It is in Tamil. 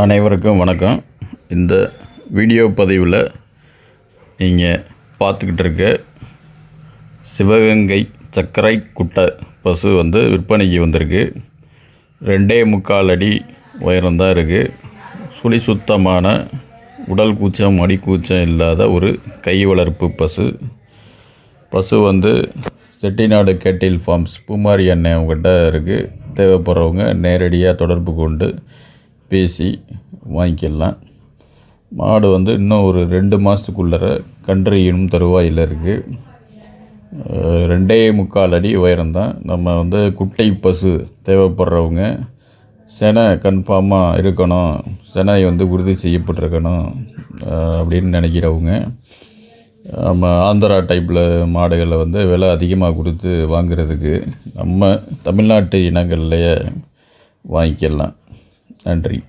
அனைவருக்கும் வணக்கம். இந்த வீடியோ பதிவில் நீங்கள் பார்த்துக்கிட்டு இருக்க சிவகங்கை சர்க்கரை குட்டை பசு வந்து விற்பனைக்கு வந்திருக்கு. ரெண்டே முக்கால் அடி உயரம்தான் இருக்குது சுழி சுத்தமான உடல் கூச்சம் மடி கூச்சம் இல்லாத ஒரு கை வளர்ப்பு பசு. பசு வந்து செட்டிநாடு கேட்டில் ஃபார்ம்ஸ் பூமாரி அண்ணன் அவங்ககிட்ட இருக்குது தேவைப்படுறவங்க நேரடியாக தொடர்பு கொண்டு பேசி வாங்கிக்கலாம். மாடு வந்து இன்னும் ஒரு ரெண்டு மாதத்துக்குள்ளே கன்று ஈனும் தருவாயில் இருக்குது ரெண்டே முக்கால் அடி உயரம்தான். நம்ம வந்து குட்டை பசு தேவைப்படுறவங்க செனை கன்ஃபார்மாக இருக்கணும். செனை வந்து உறுதி செய்யப்பட்டிருக்கணும் அப்படின்னு நினைக்கிறவங்க. நம்ம ஆந்திரா டைப்பில் மாடுகளை வந்து விலை அதிகமாக கொடுத்து வாங்குறதுக்கு நம்ம தமிழ்நாட்டு இனங்கள்லையே வாங்கிக்கலாம். நன்றி.